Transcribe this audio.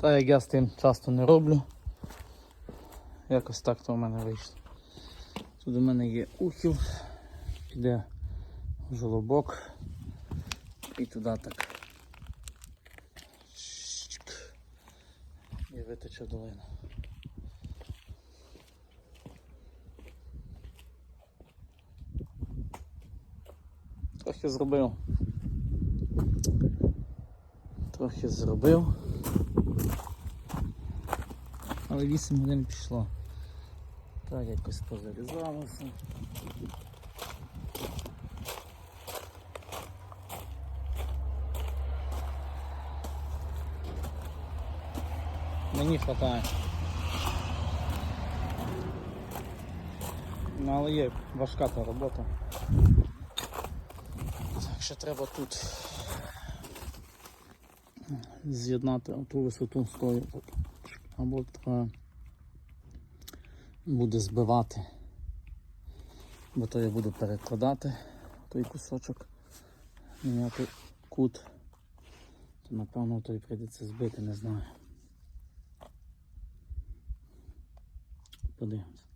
Та як я з тим часто не роблю. Якось так то в мене вийшло. Тут у мене є ухіл, піде в жолобок і туди так. І витече в долину. Трохи зробив. Трохи зробив. Але 8 годин пішло. Так якось позарізалося. Мені хватає. Ну, але є важка та робота. Так що треба тут з'єднати ту висоту з тою. Або треба буде збивати. Бо то я буду перекладати той кусочок, міняти кут. То напевно той прийдеться збити, не знаю. Подивимось.